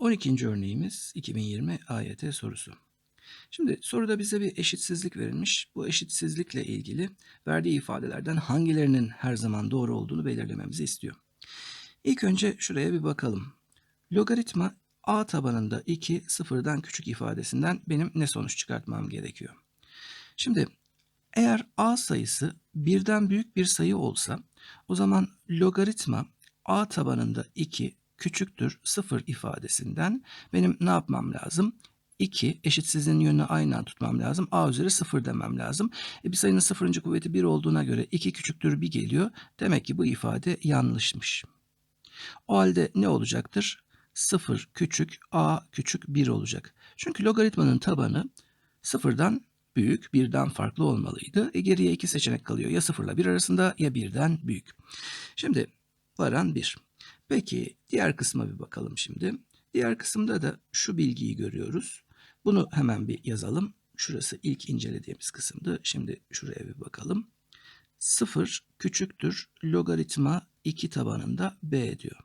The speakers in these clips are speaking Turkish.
12. örneğimiz 2020 AYT sorusu. Şimdi soruda bize bir eşitsizlik verilmiş. Bu eşitsizlikle ilgili verdiği ifadelerden hangilerinin her zaman doğru olduğunu belirlememizi istiyor. İlk önce şuraya bir bakalım. Logaritma a tabanında 2 sıfırdan küçük ifadesinden benim ne sonuç çıkartmam gerekiyor? Şimdi eğer a sayısı birden büyük bir sayı olsa o zaman logaritma a tabanında 2 küçüktür 0 ifadesinden benim ne yapmam lazım? 2 eşitsizliğin yönünü aynı an tutmam lazım. A üzeri 0 demem lazım. E bir sayının sıfırıncı kuvveti 1 olduğuna göre 2 küçüktür 1 geliyor. Demek ki bu ifade yanlışmış. O halde ne olacaktır? 0 küçük a küçük 1 olacak. Çünkü logaritmanın tabanı sıfırdan büyük, birden farklı olmalıydı. E geriye iki seçenek kalıyor. Ya 0 ile 1 arasında ya birden büyük. Şimdi varan 1. Peki diğer kısma bir bakalım şimdi. Diğer kısımda da şu bilgiyi görüyoruz. Bunu hemen bir yazalım. Şurası ilk incelediğimiz kısımdı. Şimdi şuraya bir bakalım. 0 küçüktür logaritma 2 tabanında b diyor.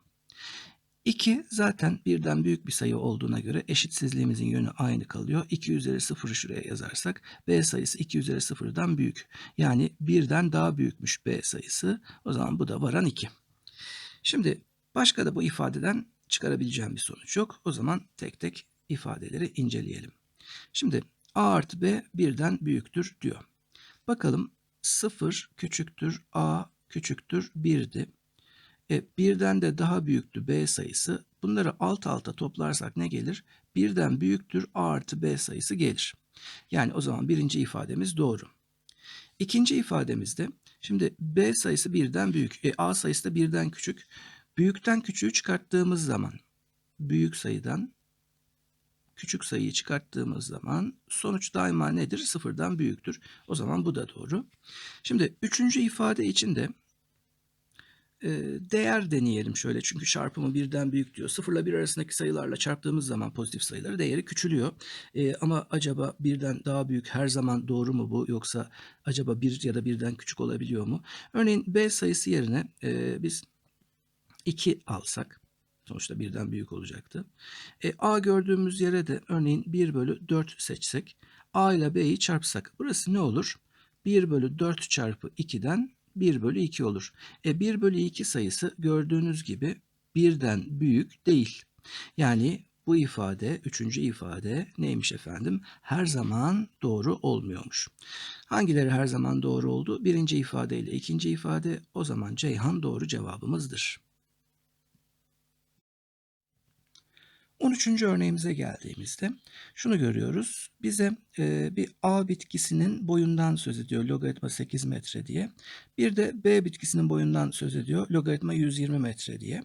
2 zaten birden büyük bir sayı olduğuna göre eşitsizliğimizin yönü aynı kalıyor. 2 üzeri 0'ı şuraya yazarsak b sayısı 2 üzeri 0'dan büyük. Yani birden daha büyükmüş b sayısı. O zaman bu da varan 2. Şimdi başka da bu ifadeden çıkarabileceğim bir sonuç yok. O zaman tek tek ifadeleri inceleyelim. Şimdi a artı b birden büyüktür diyor. Bakalım 0 küçüktür a küçüktür 1'di. E, birden de daha büyüktü b sayısı. Bunları alt alta toplarsak ne gelir? Birden büyüktür a artı b sayısı gelir. Yani o zaman birinci ifademiz doğru. İkinci ifademizde şimdi b sayısı birden büyük, e, a sayısı da birden küçük. Büyükten küçüğü çıkarttığımız zaman büyük sayıdan küçük sayıyı çıkarttığımız zaman sonuç daima nedir? Sıfırdan büyüktür. O zaman bu da doğru. Şimdi üçüncü ifade için de e, değer deneyelim şöyle. Çünkü çarpımı birden büyük diyor. Sıfırla bir arasındaki sayılarla çarptığımız zaman pozitif sayıları değeri küçülüyor. E, ama acaba birden daha büyük her zaman doğru mu bu? Yoksa acaba bir ya da birden küçük olabiliyor mu? Örneğin b sayısı yerine e, biz 2 alsak sonuçta birden büyük olacaktı. E, A gördüğümüz yere de örneğin 1 bölü 4 seçsek A ile B'yi çarpsak burası ne olur? 1 bölü 4 çarpı 2'den 1 bölü 2 olur. E 1 bölü 2 sayısı gördüğünüz gibi birden büyük değil. Yani bu ifade, üçüncü ifade neymiş efendim? Her zaman doğru olmuyormuş. Hangileri her zaman doğru oldu? Birinci ifade ile ikinci ifade o zaman Ceyhan doğru cevabımızdır. 13. örneğimize geldiğimizde şunu görüyoruz. Bize e, bir A bitkisinin boyundan söz ediyor logaritma 8 metre diye. Bir de B bitkisinin boyundan söz ediyor logaritma 120 metre diye.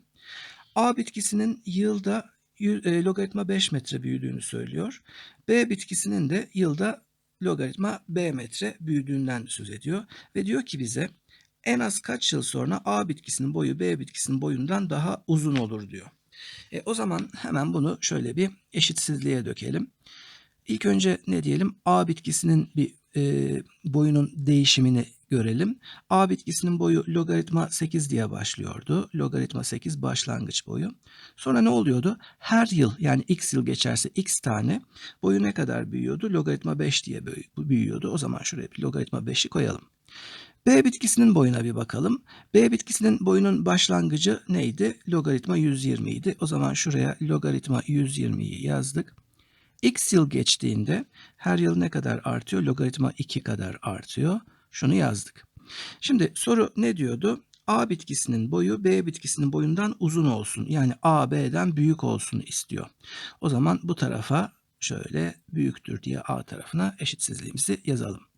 A bitkisinin yılda e, logaritma 5 metre büyüdüğünü söylüyor. B bitkisinin de yılda logaritma B metre büyüdüğünden söz ediyor. Ve diyor ki bize en az kaç yıl sonra A bitkisinin boyu B bitkisinin boyundan daha uzun olur diyor. E, o zaman hemen bunu şöyle bir eşitsizliğe dökelim. İlk önce ne diyelim? A bitkisinin bir e, boyunun değişimini görelim. A bitkisinin boyu logaritma 8 diye başlıyordu. Logaritma 8 başlangıç boyu. Sonra ne oluyordu? Her yıl yani x yıl geçerse x tane boyu ne kadar büyüyordu? Logaritma 5 diye büyüyordu. O zaman şuraya bir logaritma 5'i koyalım. B bitkisinin boyuna bir bakalım. B bitkisinin boyunun başlangıcı neydi? Logaritma 120 idi. O zaman şuraya logaritma 120'yi yazdık. X yıl geçtiğinde her yıl ne kadar artıyor? Logaritma 2 kadar artıyor. Şunu yazdık. Şimdi soru ne diyordu? A bitkisinin boyu B bitkisinin boyundan uzun olsun. Yani A B'den büyük olsun istiyor. O zaman bu tarafa şöyle büyüktür diye A tarafına eşitsizliğimizi yazalım.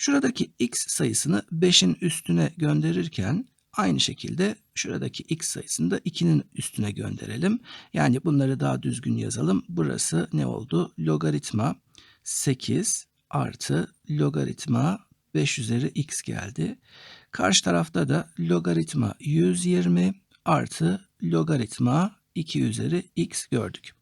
Şuradaki x sayısını 5'in üstüne gönderirken aynı şekilde şuradaki x sayısını da 2'nin üstüne gönderelim. Yani bunları daha düzgün yazalım. Burası ne oldu? Logaritma 8 artı logaritma 5 üzeri x geldi. Karşı tarafta da logaritma 120 artı logaritma 2 üzeri x gördük.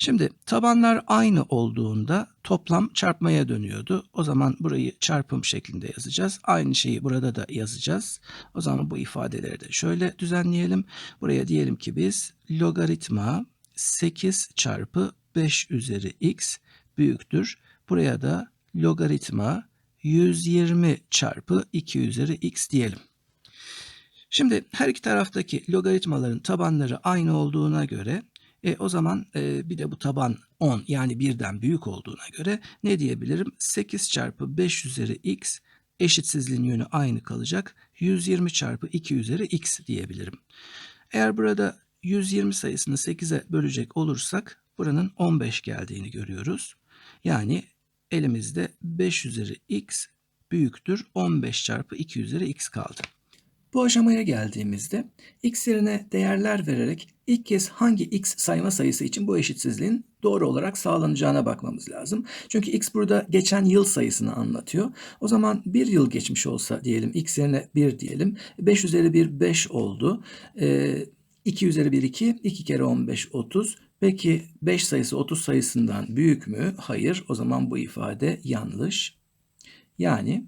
Şimdi tabanlar aynı olduğunda toplam çarpmaya dönüyordu. O zaman burayı çarpım şeklinde yazacağız. Aynı şeyi burada da yazacağız. O zaman bu ifadeleri de şöyle düzenleyelim. Buraya diyelim ki biz logaritma 8 çarpı 5 üzeri x büyüktür. Buraya da logaritma 120 çarpı 2 üzeri x diyelim. Şimdi her iki taraftaki logaritmaların tabanları aynı olduğuna göre e, o zaman e, bir de bu taban 10 yani birden büyük olduğuna göre ne diyebilirim? 8 çarpı 5 üzeri x eşitsizliğin yönü aynı kalacak. 120 çarpı 2 üzeri x diyebilirim. Eğer burada 120 sayısını 8'e bölecek olursak buranın 15 geldiğini görüyoruz. Yani elimizde 5 üzeri x büyüktür 15 çarpı 2 üzeri x kaldı. Bu aşamaya geldiğimizde x yerine değerler vererek ilk kez hangi x sayma sayısı için bu eşitsizliğin doğru olarak sağlanacağına bakmamız lazım. Çünkü x burada geçen yıl sayısını anlatıyor. O zaman bir yıl geçmiş olsa diyelim x yerine 1 diyelim. 5 üzeri 1 5 oldu. Ee, 2 üzeri 1 2, 2 kere 15 30. Peki 5 sayısı 30 sayısından büyük mü? Hayır. O zaman bu ifade yanlış. Yani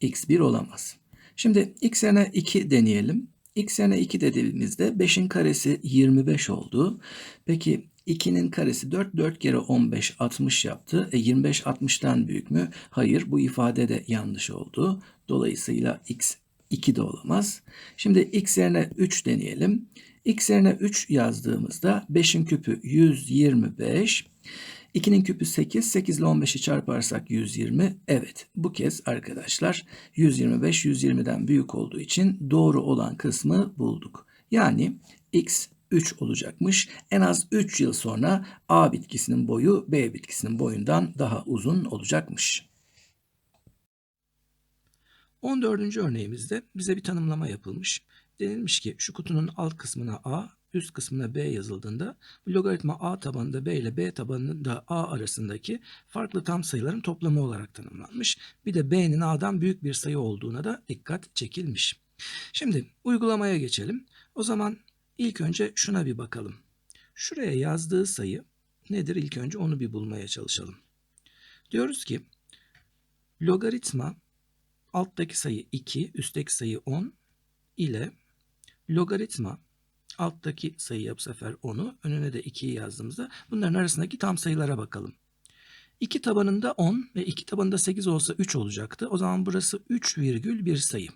x 1 olamaz. Şimdi x yerine 2 deneyelim. x yerine 2 dediğimizde 5'in karesi 25 oldu. Peki 2'nin karesi 4, 4 kere 15 60 yaptı. E 25 60'tan büyük mü? Hayır bu ifade de yanlış oldu. Dolayısıyla x 2 de olamaz. Şimdi x yerine 3 deneyelim. x yerine 3 yazdığımızda 5'in küpü 125. 2'nin küpü 8. 8 ile 15'i çarparsak 120. Evet bu kez arkadaşlar 125 120'den büyük olduğu için doğru olan kısmı bulduk. Yani x 3 olacakmış. En az 3 yıl sonra A bitkisinin boyu B bitkisinin boyundan daha uzun olacakmış. 14. örneğimizde bize bir tanımlama yapılmış. Denilmiş ki şu kutunun alt kısmına A, üst kısmına B yazıldığında logaritma A tabanında B ile B tabanında A arasındaki farklı tam sayıların toplamı olarak tanımlanmış. Bir de B'nin A'dan büyük bir sayı olduğuna da dikkat çekilmiş. Şimdi uygulamaya geçelim. O zaman ilk önce şuna bir bakalım. Şuraya yazdığı sayı nedir? İlk önce onu bir bulmaya çalışalım. Diyoruz ki logaritma alttaki sayı 2, üstteki sayı 10 ile logaritma alttaki sayıya bu sefer 10'u önüne de 2'yi yazdığımızda bunların arasındaki tam sayılara bakalım. 2 tabanında 10 ve 2 tabanında 8 olsa 3 olacaktı. O zaman burası 3 virgül bir sayı.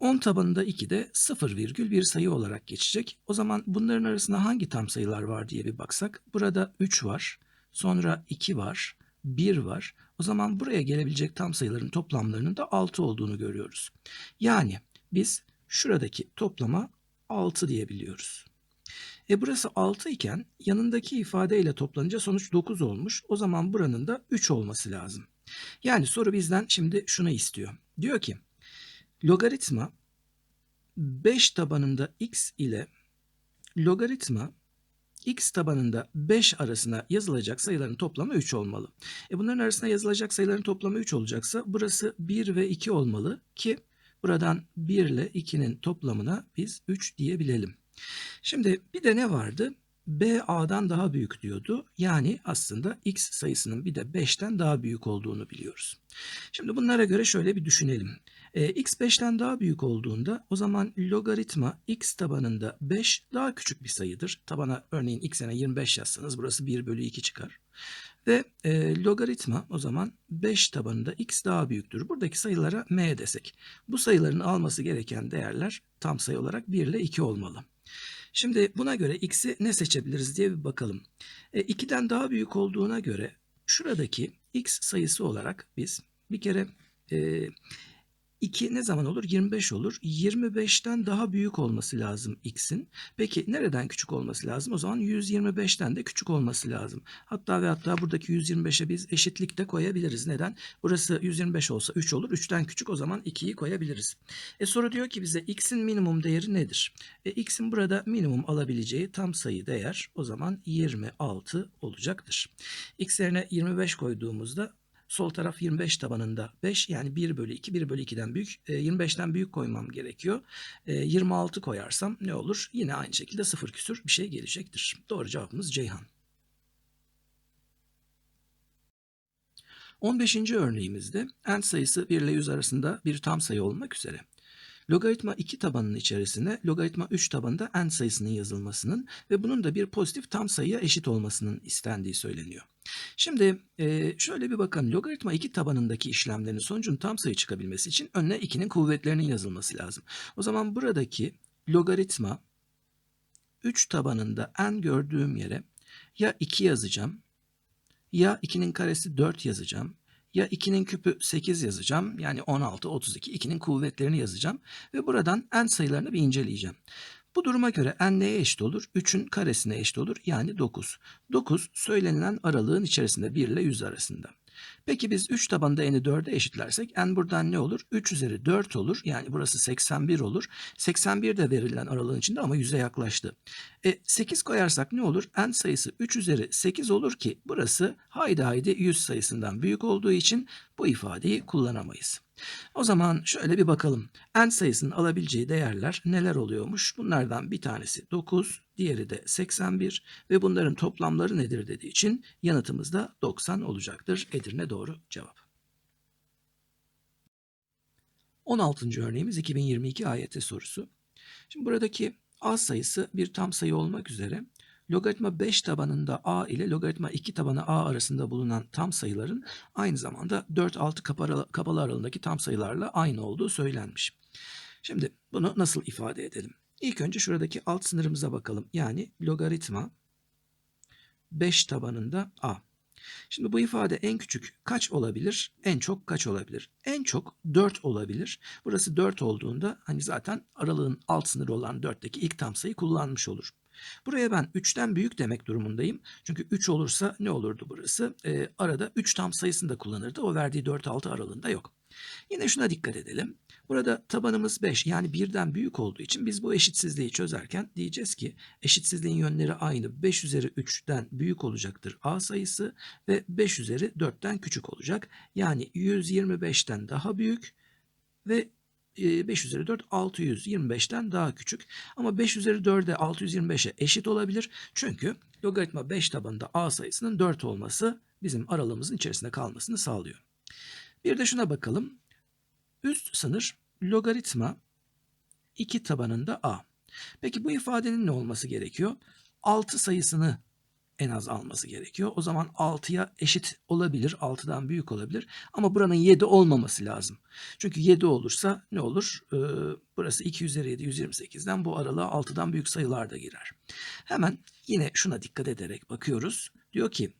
10 tabanında 2 de 0 virgül bir sayı olarak geçecek. O zaman bunların arasında hangi tam sayılar var diye bir baksak. Burada 3 var, sonra 2 var, 1 var. O zaman buraya gelebilecek tam sayıların toplamlarının da 6 olduğunu görüyoruz. Yani biz şuradaki toplama 6 diyebiliyoruz. E burası 6 iken yanındaki ifadeyle toplanınca sonuç 9 olmuş. O zaman buranın da 3 olması lazım. Yani soru bizden şimdi şunu istiyor. Diyor ki logaritma 5 tabanında x ile logaritma x tabanında 5 arasına yazılacak sayıların toplamı 3 olmalı. E bunların arasına yazılacak sayıların toplamı 3 olacaksa burası 1 ve 2 olmalı ki buradan 1 ile 2'nin toplamına biz 3 diyebilelim. Şimdi bir de ne vardı? B A'dan daha büyük diyordu. Yani aslında X sayısının bir de 5'ten daha büyük olduğunu biliyoruz. Şimdi bunlara göre şöyle bir düşünelim. E, X 5'ten daha büyük olduğunda o zaman logaritma X tabanında 5 daha küçük bir sayıdır. Tabana örneğin X'ine 25 yazsanız burası 1 bölü 2 çıkar. Ve e, logaritma o zaman 5 tabanında x daha büyüktür. Buradaki sayılara m desek. Bu sayıların alması gereken değerler tam sayı olarak 1 ile 2 olmalı. Şimdi buna göre x'i ne seçebiliriz diye bir bakalım. E, 2'den daha büyük olduğuna göre şuradaki x sayısı olarak biz bir kere e, 2 ne zaman olur? 25 olur. 25'ten daha büyük olması lazım x'in. Peki nereden küçük olması lazım? O zaman 125'ten de küçük olması lazım. Hatta ve hatta buradaki 125'e biz eşitlik de koyabiliriz. Neden? Burası 125 olsa 3 olur. 3'ten küçük o zaman 2'yi koyabiliriz. E soru diyor ki bize x'in minimum değeri nedir? E x'in burada minimum alabileceği tam sayı değer o zaman 26 olacaktır. x yerine 25 koyduğumuzda Sol taraf 25 tabanında 5 yani 1 bölü 2 1 bölü 2'den büyük 25'ten büyük koymam gerekiyor. 26 koyarsam ne olur? Yine aynı şekilde sıfır küsür bir şey gelecektir. Doğru cevabımız Ceyhan. 15. örneğimizde n sayısı 1 ile 100 arasında bir tam sayı olmak üzere logaritma 2 tabanının içerisine logaritma 3 tabanında n sayısının yazılmasının ve bunun da bir pozitif tam sayıya eşit olmasının istendiği söyleniyor. Şimdi e, şöyle bir bakın logaritma 2 tabanındaki işlemlerin sonucun tam sayı çıkabilmesi için önüne 2'nin kuvvetlerinin yazılması lazım. O zaman buradaki logaritma 3 tabanında n gördüğüm yere ya 2 yazacağım ya 2'nin karesi 4 yazacağım ya 2'nin küpü 8 yazacağım. Yani 16, 32, 2'nin kuvvetlerini yazacağım. Ve buradan n sayılarını bir inceleyeceğim. Bu duruma göre n neye eşit olur? 3'ün karesine eşit olur. Yani 9. 9 söylenilen aralığın içerisinde 1 ile 100 arasında. Peki biz 3 tabanda n'i 4'e eşitlersek n buradan ne olur? 3 üzeri 4 olur. Yani burası 81 olur. 81 de verilen aralığın içinde ama 100'e yaklaştı. E, 8 koyarsak ne olur? n sayısı 3 üzeri 8 olur ki burası haydi haydi 100 sayısından büyük olduğu için bu ifadeyi kullanamayız. O zaman şöyle bir bakalım. n sayısının alabileceği değerler neler oluyormuş? Bunlardan bir tanesi 9, diğeri de 81 ve bunların toplamları nedir dediği için yanıtımız da 90 olacaktır. Edirne doğru cevap. 16. örneğimiz 2022 AYT sorusu. Şimdi buradaki a sayısı bir tam sayı olmak üzere logaritma 5 tabanında a ile logaritma 2 tabanı a arasında bulunan tam sayıların aynı zamanda 4-6 kapalı aralığındaki tam sayılarla aynı olduğu söylenmiş. Şimdi bunu nasıl ifade edelim? İlk önce şuradaki alt sınırımıza bakalım. Yani logaritma 5 tabanında a. Şimdi bu ifade en küçük kaç olabilir? En çok kaç olabilir? En çok 4 olabilir. Burası 4 olduğunda hani zaten aralığın alt sınırı olan 4'teki ilk tam sayı kullanmış olur. Buraya ben 3'ten büyük demek durumundayım. Çünkü 3 olursa ne olurdu burası? Ee, arada 3 tam sayısını da kullanırdı. O verdiği 4-6 aralığında yok. Yine şuna dikkat edelim. Burada tabanımız 5 yani birden büyük olduğu için biz bu eşitsizliği çözerken diyeceğiz ki eşitsizliğin yönleri aynı 5 üzeri 3'ten büyük olacaktır a sayısı ve 5 üzeri 4'ten küçük olacak. Yani 125'ten daha büyük ve 5 üzeri 4 625'ten daha küçük. Ama 5 üzeri 4'e 625'e eşit olabilir. Çünkü logaritma 5 tabanında a sayısının 4 olması bizim aralığımızın içerisinde kalmasını sağlıyor. Bir de şuna bakalım. Üst sınır logaritma 2 tabanında a. Peki bu ifadenin ne olması gerekiyor? 6 sayısını en az alması gerekiyor. O zaman 6'ya eşit olabilir, 6'dan büyük olabilir. Ama buranın 7 olmaması lazım. Çünkü 7 olursa ne olur? Ee, burası 2 üzeri 7, 128'den bu aralığa 6'dan büyük sayılar da girer. Hemen yine şuna dikkat ederek bakıyoruz. Diyor ki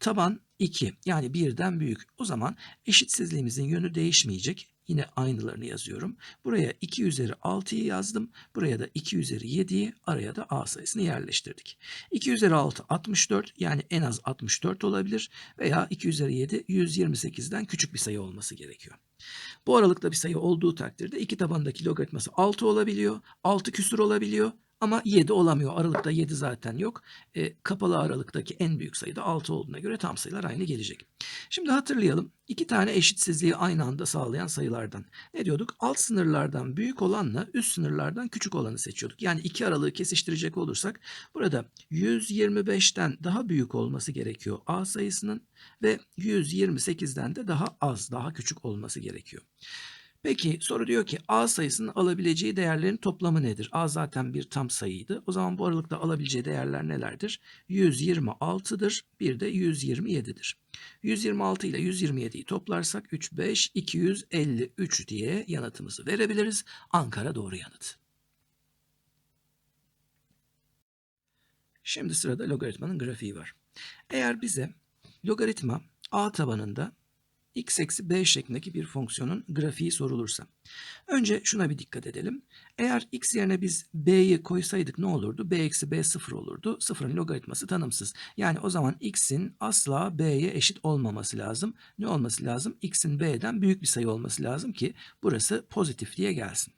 taban 2 yani birden büyük. O zaman eşitsizliğimizin yönü değişmeyecek. Yine aynılarını yazıyorum. Buraya 2 üzeri 6'yı yazdım. Buraya da 2 üzeri 7'yi araya da a sayısını yerleştirdik. 2 üzeri 6 64 yani en az 64 olabilir. Veya 2 üzeri 7 128'den küçük bir sayı olması gerekiyor. Bu aralıkta bir sayı olduğu takdirde iki tabandaki logaritması 6 olabiliyor. 6 küsur olabiliyor. Ama 7 olamıyor. Aralıkta 7 zaten yok. E, kapalı aralıktaki en büyük sayı da 6 olduğuna göre tam sayılar aynı gelecek. Şimdi hatırlayalım. İki tane eşitsizliği aynı anda sağlayan sayılardan. Ne diyorduk? Alt sınırlardan büyük olanla üst sınırlardan küçük olanı seçiyorduk. Yani iki aralığı kesiştirecek olursak burada 125'ten daha büyük olması gerekiyor A sayısının ve 128'den de daha az, daha küçük olması gerekiyor. Peki soru diyor ki A sayısının alabileceği değerlerin toplamı nedir? A zaten bir tam sayıydı. O zaman bu aralıkta alabileceği değerler nelerdir? 126'dır. Bir de 127'dir. 126 ile 127'yi toplarsak 3, 5, 253 diye yanıtımızı verebiliriz. Ankara doğru yanıt. Şimdi sırada logaritmanın grafiği var. Eğer bize logaritma A tabanında x eksi b şeklindeki bir fonksiyonun grafiği sorulursa. Önce şuna bir dikkat edelim. Eğer x yerine biz b'yi koysaydık ne olurdu? b eksi b sıfır olurdu. Sıfırın logaritması tanımsız. Yani o zaman x'in asla b'ye eşit olmaması lazım. Ne olması lazım? x'in b'den büyük bir sayı olması lazım ki burası pozitif diye gelsin.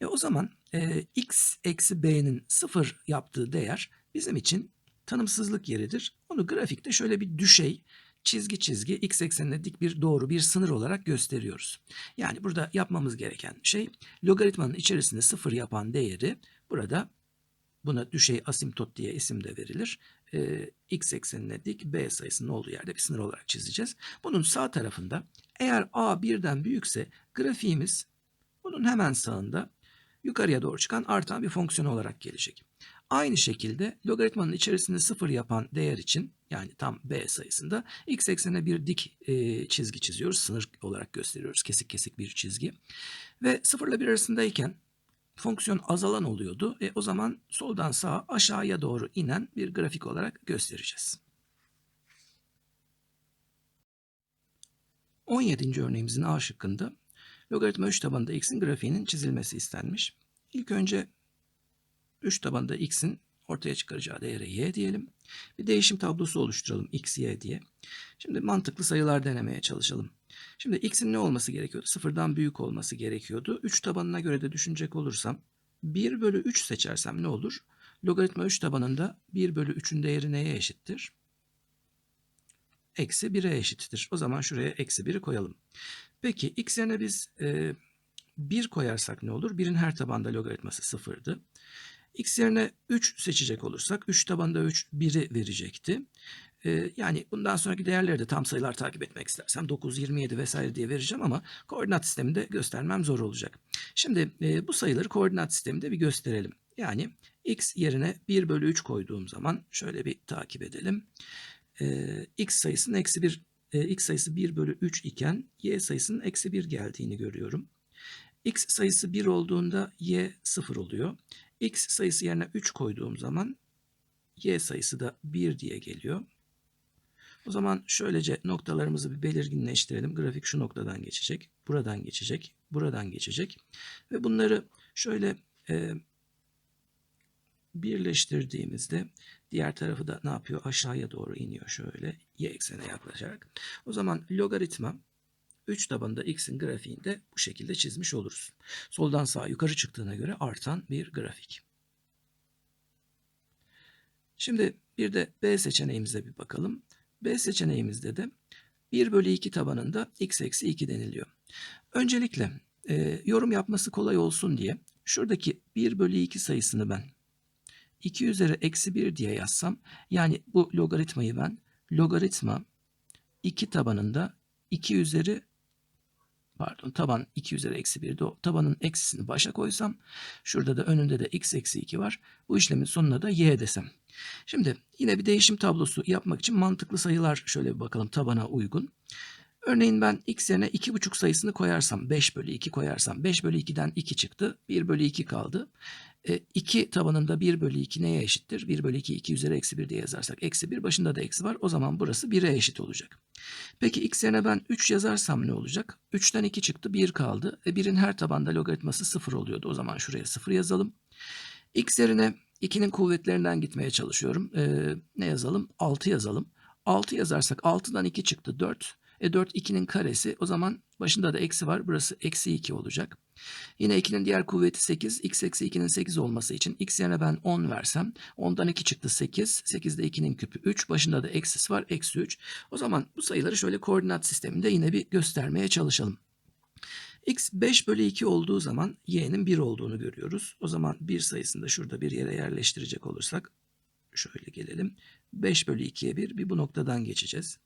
E o zaman e, x eksi b'nin sıfır yaptığı değer bizim için tanımsızlık yeridir. Onu grafikte şöyle bir düşey çizgi çizgi x eksenine dik bir doğru bir sınır olarak gösteriyoruz. Yani burada yapmamız gereken şey logaritmanın içerisinde sıfır yapan değeri burada buna düşey asimtot diye isim de verilir. Ee, x eksenine dik b sayısının olduğu yerde bir sınır olarak çizeceğiz. Bunun sağ tarafında eğer a birden büyükse grafiğimiz Bunun hemen sağında yukarıya doğru çıkan artan bir fonksiyon olarak gelecek. Aynı şekilde logaritmanın içerisinde sıfır yapan değer için yani tam b sayısında x eksenine bir dik e, çizgi çiziyoruz. Sınır olarak gösteriyoruz. Kesik kesik bir çizgi. Ve sıfırla bir arasındayken fonksiyon azalan oluyordu. E, o zaman soldan sağa aşağıya doğru inen bir grafik olarak göstereceğiz. 17. örneğimizin A şıkkında logaritma 3 tabanında x'in grafiğinin çizilmesi istenmiş. İlk önce 3 tabanında x'in ortaya çıkaracağı değere y diyelim. Bir değişim tablosu oluşturalım x, y diye. Şimdi mantıklı sayılar denemeye çalışalım. Şimdi x'in ne olması gerekiyordu? Sıfırdan büyük olması gerekiyordu. 3 tabanına göre de düşünecek olursam 1 bölü 3 seçersem ne olur? Logaritma 3 tabanında 1 bölü 3'ün değeri neye eşittir? Eksi 1'e eşittir. O zaman şuraya eksi 1'i koyalım. Peki x yerine biz e, 1 koyarsak ne olur? 1'in her tabanda logaritması 0'dı. X yerine 3 seçecek olursak 3 tabanda 3 1'i verecekti. Ee, yani bundan sonraki değerleri de tam sayılar takip etmek istersem 9, 27 vesaire diye vereceğim ama koordinat sisteminde göstermem zor olacak. Şimdi e, bu sayıları koordinat sisteminde bir gösterelim. Yani x yerine 1 bölü 3 koyduğum zaman şöyle bir takip edelim. Ee, x sayısının eksi 1 e, x sayısı 1 bölü 3 iken y sayısının eksi 1 geldiğini görüyorum. x sayısı 1 olduğunda y 0 oluyor x sayısı yerine 3 koyduğum zaman y sayısı da 1 diye geliyor. O zaman şöylece noktalarımızı bir belirginleştirelim. Grafik şu noktadan geçecek, buradan geçecek, buradan geçecek. Ve bunları şöyle e, birleştirdiğimizde diğer tarafı da ne yapıyor? Aşağıya doğru iniyor şöyle y eksene yaklaşarak. O zaman logaritma 3 tabanında x'in grafiğini de bu şekilde çizmiş oluruz. Soldan sağa yukarı çıktığına göre artan bir grafik. Şimdi bir de B seçeneğimize bir bakalım. B seçeneğimizde de 1 bölü 2 tabanında x eksi 2 deniliyor. Öncelikle e, yorum yapması kolay olsun diye şuradaki 1 bölü 2 sayısını ben 2 üzeri eksi 1 diye yazsam yani bu logaritmayı ben logaritma 2 tabanında 2 üzeri pardon taban 2 üzeri eksi 1'de o tabanın eksisini başa koysam şurada da önünde de x eksi 2 var. Bu işlemin sonuna da y desem. Şimdi yine bir değişim tablosu yapmak için mantıklı sayılar şöyle bir bakalım tabana uygun. Örneğin ben x yerine 2,5 sayısını koyarsam 5 bölü 2 koyarsam 5 bölü 2'den 2 çıktı 1 bölü 2 kaldı. E, 2 tabanında 1 bölü 2 neye eşittir? 1 bölü 2 2 üzeri eksi 1 diye yazarsak eksi 1 başında da eksi var. O zaman burası 1'e eşit olacak. Peki x yerine ben 3 yazarsam ne olacak? 3'ten 2 çıktı 1 kaldı. E 1'in her tabanda logaritması 0 oluyordu. O zaman şuraya 0 yazalım. x yerine 2'nin kuvvetlerinden gitmeye çalışıyorum. E, ne yazalım? 6 yazalım. 6 yazarsak 6'dan 2 çıktı 4. E 4 2'nin karesi. O zaman başında da eksi var. Burası eksi 2 olacak. Yine 2'nin diğer kuvveti 8. x eksi 2'nin 8 olması için x yerine ben 10 versem 10'dan 2 çıktı 8. 8'de 2'nin küpü 3. Başında da eksisi var. Eksi 3. O zaman bu sayıları şöyle koordinat sisteminde yine bir göstermeye çalışalım. x 5 bölü 2 olduğu zaman y'nin 1 olduğunu görüyoruz. O zaman 1 sayısını da şurada bir yere yerleştirecek olursak şöyle gelelim. 5 bölü 2'ye 1 bir bu noktadan geçeceğiz.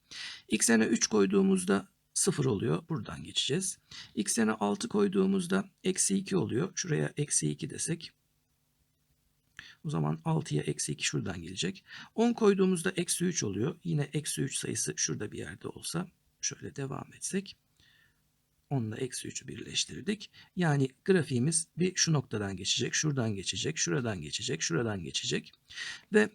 x yerine 3 koyduğumuzda 0 oluyor. Buradan geçeceğiz. x yerine 6 koyduğumuzda eksi 2 oluyor. Şuraya eksi 2 desek. O zaman 6'ya eksi 2 şuradan gelecek. 10 koyduğumuzda eksi 3 oluyor. Yine eksi 3 sayısı şurada bir yerde olsa. Şöyle devam etsek. 10 ile eksi 3'ü birleştirdik. Yani grafiğimiz bir şu noktadan geçecek, şuradan geçecek, şuradan geçecek, şuradan geçecek. Ve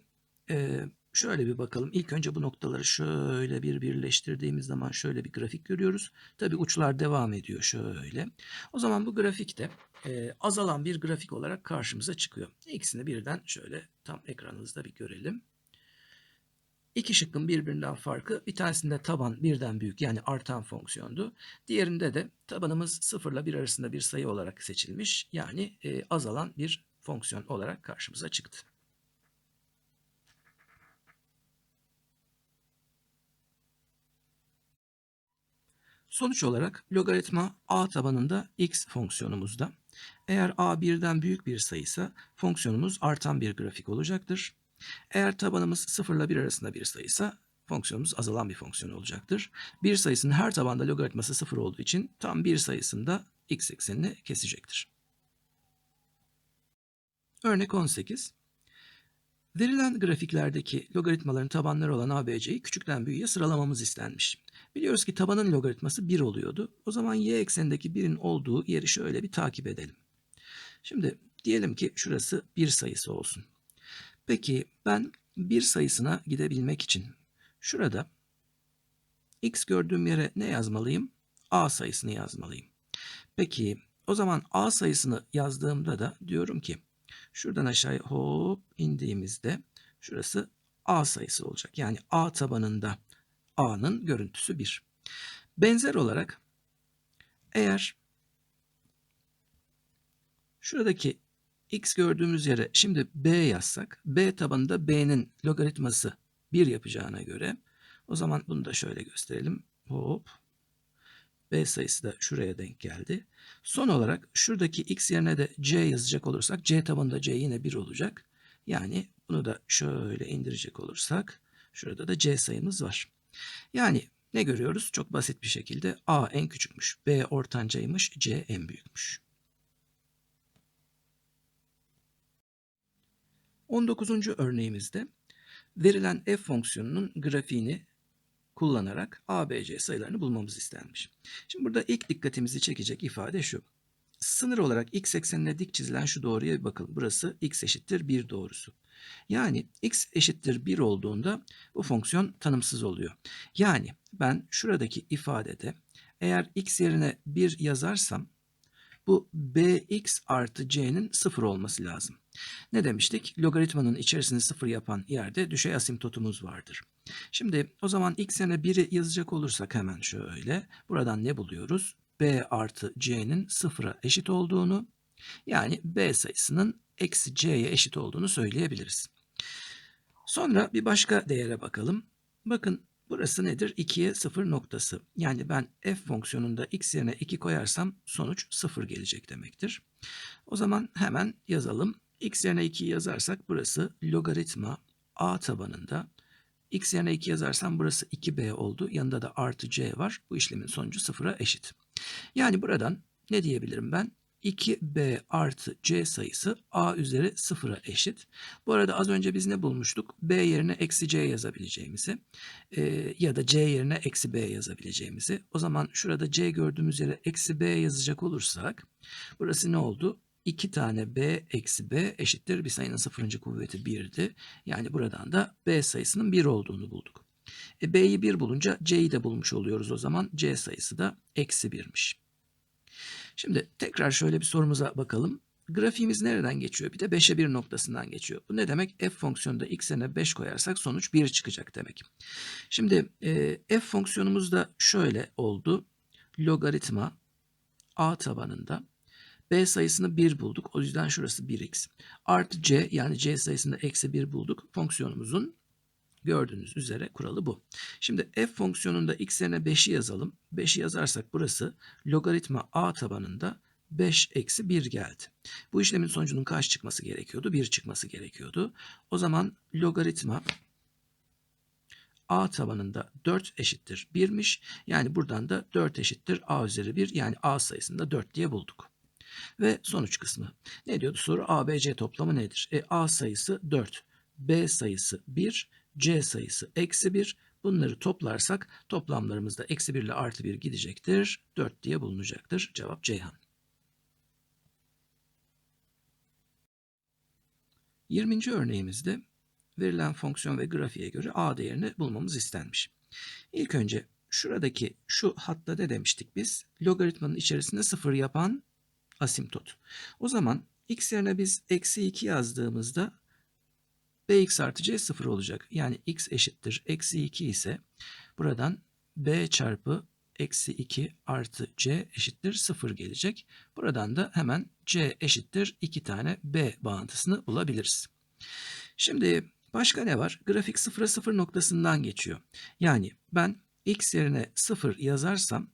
e, Şöyle bir bakalım. İlk önce bu noktaları şöyle bir birleştirdiğimiz zaman şöyle bir grafik görüyoruz. Tabi uçlar devam ediyor şöyle. O zaman bu grafikte e, azalan bir grafik olarak karşımıza çıkıyor. İkisini birden şöyle tam ekranınızda bir görelim. İki şıkkın birbirinden farkı bir tanesinde taban birden büyük yani artan fonksiyondu. Diğerinde de tabanımız 0 ile 1 arasında bir sayı olarak seçilmiş yani e, azalan bir fonksiyon olarak karşımıza çıktı. Sonuç olarak logaritma a tabanında x fonksiyonumuzda. Eğer a birden büyük bir sayıysa fonksiyonumuz artan bir grafik olacaktır. Eğer tabanımız 0 ile 1 arasında bir sayıysa fonksiyonumuz azalan bir fonksiyon olacaktır. Bir sayısının her tabanda logaritması 0 olduğu için tam bir sayısında x eksenini kesecektir. Örnek 18. Verilen grafiklerdeki logaritmaların tabanları olan ABC'yi küçükten büyüğe sıralamamız istenmiş. Biliyoruz ki tabanın logaritması 1 oluyordu. O zaman y eksenindeki 1'in olduğu yeri şöyle bir takip edelim. Şimdi diyelim ki şurası 1 sayısı olsun. Peki ben 1 sayısına gidebilmek için şurada x gördüğüm yere ne yazmalıyım? a sayısını yazmalıyım. Peki o zaman a sayısını yazdığımda da diyorum ki şuradan aşağıya hop indiğimizde şurası a sayısı olacak. Yani a tabanında a'nın görüntüsü 1. Benzer olarak eğer şuradaki x gördüğümüz yere şimdi b yazsak b tabanında b'nin logaritması 1 yapacağına göre o zaman bunu da şöyle gösterelim. Hop. B sayısı da şuraya denk geldi. Son olarak şuradaki x yerine de c yazacak olursak c tabanında c yine 1 olacak. Yani bunu da şöyle indirecek olursak şurada da c sayımız var. Yani ne görüyoruz? Çok basit bir şekilde a en küçükmüş, b ortancaymış, c en büyükmüş. 19. örneğimizde verilen f fonksiyonunun grafiğini kullanarak a, b, c sayılarını bulmamız istenmiş. Şimdi burada ilk dikkatimizi çekecek ifade şu. Sınır olarak x eksenine dik çizilen şu doğruya bir bakalım. Burası x eşittir 1 doğrusu. Yani x eşittir 1 olduğunda bu fonksiyon tanımsız oluyor. Yani ben şuradaki ifadede eğer x yerine 1 yazarsam bu bx artı c'nin 0 olması lazım. Ne demiştik? Logaritmanın içerisini 0 yapan yerde düşey asimtotumuz vardır. Şimdi o zaman x yerine 1'i yazacak olursak hemen şöyle. Buradan ne buluyoruz? b artı c'nin 0'a eşit olduğunu yani b sayısının eksi c'ye eşit olduğunu söyleyebiliriz. Sonra bir başka değere bakalım. Bakın burası nedir? 2'ye 0 noktası. Yani ben f fonksiyonunda x yerine 2 koyarsam sonuç 0 gelecek demektir. O zaman hemen yazalım. X yerine 2 yazarsak burası logaritma a tabanında x yerine 2 yazarsam burası 2b oldu. Yanında da artı c var. Bu işlemin sonucu sıfıra eşit. Yani buradan ne diyebilirim ben? 2b artı c sayısı a üzeri sıfıra eşit. Bu arada az önce biz ne bulmuştuk? b yerine eksi c yazabileceğimizi e, ya da c yerine eksi b yazabileceğimizi. O zaman şurada c gördüğümüz yere eksi b yazacak olursak burası ne oldu? 2 tane b eksi b eşittir bir sayının sıfırıncı kuvveti 1'di. Yani buradan da b sayısının 1 olduğunu bulduk. E, b'yi 1 bulunca c'yi de bulmuş oluyoruz o zaman. c sayısı da eksi 1'miş. Şimdi tekrar şöyle bir sorumuza bakalım. Grafiğimiz nereden geçiyor? Bir de 5'e 1 noktasından geçiyor. Bu ne demek? f fonksiyonunda x'ine 5 koyarsak sonuç 1 çıkacak demek. Şimdi e, f fonksiyonumuz da şöyle oldu. Logaritma a tabanında b sayısını 1 bulduk. O yüzden şurası 1x. Artı c yani c sayısında eksi 1 bulduk. Fonksiyonumuzun gördüğünüz üzere kuralı bu. Şimdi f fonksiyonunda x yerine 5'i yazalım. 5'i yazarsak burası logaritma a tabanında 5 eksi 1 geldi. Bu işlemin sonucunun kaç çıkması gerekiyordu? 1 çıkması gerekiyordu. O zaman logaritma a tabanında 4 eşittir 1'miş. Yani buradan da 4 eşittir a üzeri 1 yani a sayısında 4 diye bulduk. Ve sonuç kısmı. Ne diyordu soru? A, B, C toplamı nedir? E, A sayısı 4, B sayısı 1, C sayısı eksi 1. Bunları toplarsak toplamlarımızda eksi 1 ile artı 1 gidecektir. 4 diye bulunacaktır. Cevap Ceyhan. 20. örneğimizde verilen fonksiyon ve grafiğe göre a değerini bulmamız istenmiş. İlk önce şuradaki şu hatta ne demiştik biz? Logaritmanın içerisinde sıfır yapan asimtot. O zaman x yerine biz eksi 2 yazdığımızda bx artı c 0 olacak. Yani x eşittir eksi 2 ise buradan b çarpı eksi 2 artı c eşittir 0 gelecek. Buradan da hemen c eşittir 2 tane b bağıntısını bulabiliriz. Şimdi başka ne var? Grafik 0'a 0 noktasından geçiyor. Yani ben x yerine 0 yazarsam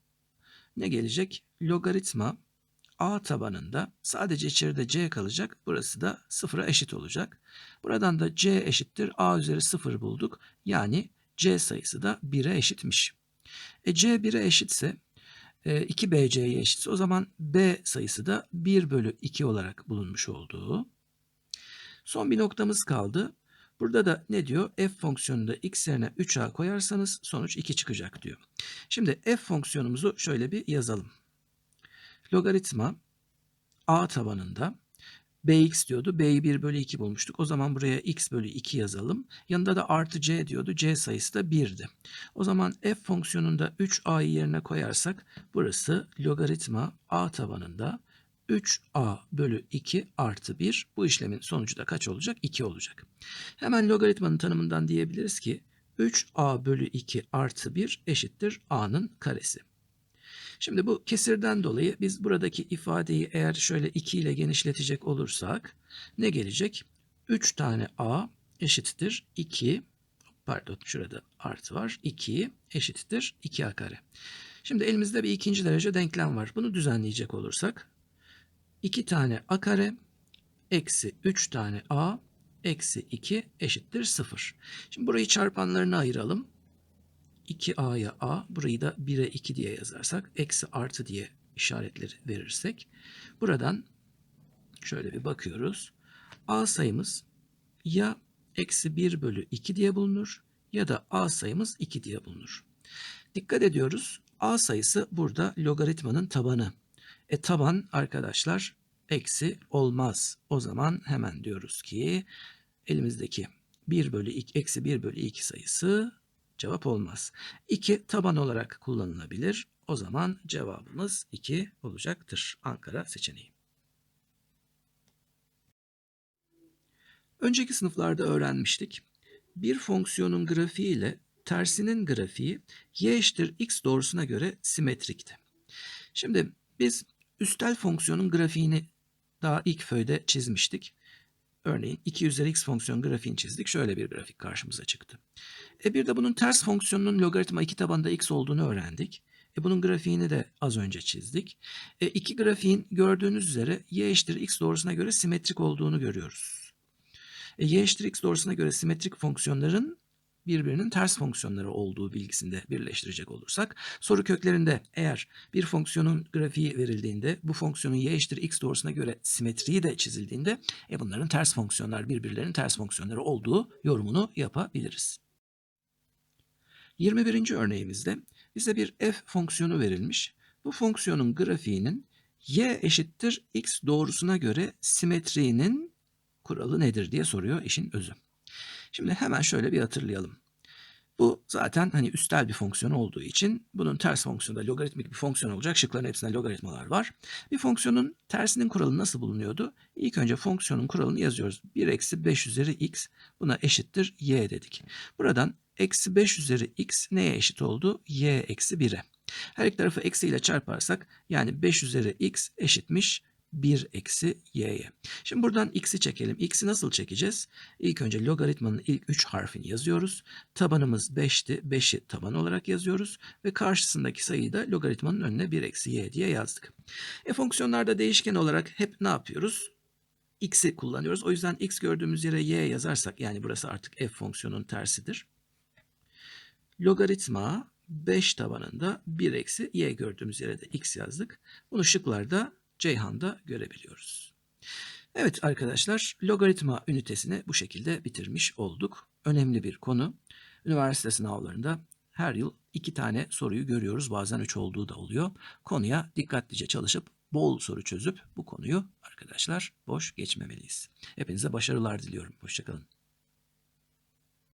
ne gelecek? Logaritma A tabanında sadece içeride C kalacak. Burası da sıfıra eşit olacak. Buradan da C eşittir A üzeri sıfır bulduk. Yani C sayısı da 1'e eşitmiş. E C 1'e eşitse e, 2BC'ye eşitse o zaman B sayısı da 1 bölü 2 olarak bulunmuş olduğu. Son bir noktamız kaldı. Burada da ne diyor? F fonksiyonunda x yerine 3a koyarsanız sonuç 2 çıkacak diyor. Şimdi f fonksiyonumuzu şöyle bir yazalım. Logaritma a tabanında bx diyordu. b'yi 1 bölü 2 bulmuştuk. O zaman buraya x bölü 2 yazalım. Yanında da artı c diyordu. c sayısı da 1'di. O zaman f fonksiyonunda 3a'yı yerine koyarsak burası logaritma a tabanında 3a bölü 2 artı 1. Bu işlemin sonucu da kaç olacak? 2 olacak. Hemen logaritmanın tanımından diyebiliriz ki 3a bölü 2 artı 1 eşittir a'nın karesi. Şimdi bu kesirden dolayı biz buradaki ifadeyi eğer şöyle 2 ile genişletecek olursak ne gelecek? 3 tane a eşittir 2 pardon şurada artı var 2 eşittir 2a kare. Şimdi elimizde bir ikinci derece denklem var. Bunu düzenleyecek olursak 2 tane a kare eksi 3 tane a eksi 2 eşittir 0. Şimdi burayı çarpanlarına ayıralım. 2a'ya a, burayı da 1'e 2 diye yazarsak, eksi artı diye işaretleri verirsek, buradan şöyle bir bakıyoruz. a sayımız ya eksi 1 bölü 2 diye bulunur ya da a sayımız 2 diye bulunur. Dikkat ediyoruz. a sayısı burada logaritmanın tabanı. E taban arkadaşlar eksi olmaz. O zaman hemen diyoruz ki elimizdeki 1 bölü 2, eksi 1 bölü 2 sayısı cevap olmaz. 2 taban olarak kullanılabilir. O zaman cevabımız 2 olacaktır. Ankara seçeneği. Önceki sınıflarda öğrenmiştik. Bir fonksiyonun grafiği ile tersinin grafiği y eşittir x doğrusuna göre simetrikti. Şimdi biz üstel fonksiyonun grafiğini daha ilk föyde çizmiştik. Örneğin 2 üzeri x fonksiyon grafiğini çizdik. Şöyle bir grafik karşımıza çıktı. E bir de bunun ters fonksiyonunun logaritma 2 tabanında x olduğunu öğrendik. E bunun grafiğini de az önce çizdik. E iki grafiğin gördüğünüz üzere y eşittir x doğrusuna göre simetrik olduğunu görüyoruz. E y eşittir x doğrusuna göre simetrik fonksiyonların birbirinin ters fonksiyonları olduğu bilgisini de birleştirecek olursak soru köklerinde eğer bir fonksiyonun grafiği verildiğinde bu fonksiyonun y eşittir x doğrusuna göre simetriği de çizildiğinde e bunların ters fonksiyonlar birbirlerinin ters fonksiyonları olduğu yorumunu yapabiliriz. 21. örneğimizde bize bir f fonksiyonu verilmiş. Bu fonksiyonun grafiğinin y eşittir x doğrusuna göre simetriğinin kuralı nedir diye soruyor işin özü. Şimdi hemen şöyle bir hatırlayalım. Bu zaten hani üstel bir fonksiyon olduğu için bunun ters fonksiyonu da logaritmik bir fonksiyon olacak. Şıkların hepsinde logaritmalar var. Bir fonksiyonun tersinin kuralı nasıl bulunuyordu? İlk önce fonksiyonun kuralını yazıyoruz. 1 eksi 5 üzeri x buna eşittir y dedik. Buradan eksi 5 üzeri x neye eşit oldu? y eksi 1'e. Her iki tarafı eksiyle çarparsak yani 5 üzeri x eşitmiş 1 eksi y'ye. Şimdi buradan x'i çekelim. x'i nasıl çekeceğiz? İlk önce logaritmanın ilk 3 harfini yazıyoruz. Tabanımız 5'ti. 5'i taban olarak yazıyoruz. Ve karşısındaki sayıyı da logaritmanın önüne 1 eksi y diye yazdık. E fonksiyonlarda değişken olarak hep ne yapıyoruz? x'i kullanıyoruz. O yüzden x gördüğümüz yere y yazarsak yani burası artık f fonksiyonun tersidir. Logaritma 5 tabanında 1 eksi y gördüğümüz yere de x yazdık. Bunu şıklarda Ceyhan'da görebiliyoruz. Evet arkadaşlar logaritma ünitesini bu şekilde bitirmiş olduk. Önemli bir konu. Üniversite sınavlarında her yıl iki tane soruyu görüyoruz. Bazen üç olduğu da oluyor. Konuya dikkatlice çalışıp bol soru çözüp bu konuyu arkadaşlar boş geçmemeliyiz. Hepinize başarılar diliyorum. Hoşçakalın.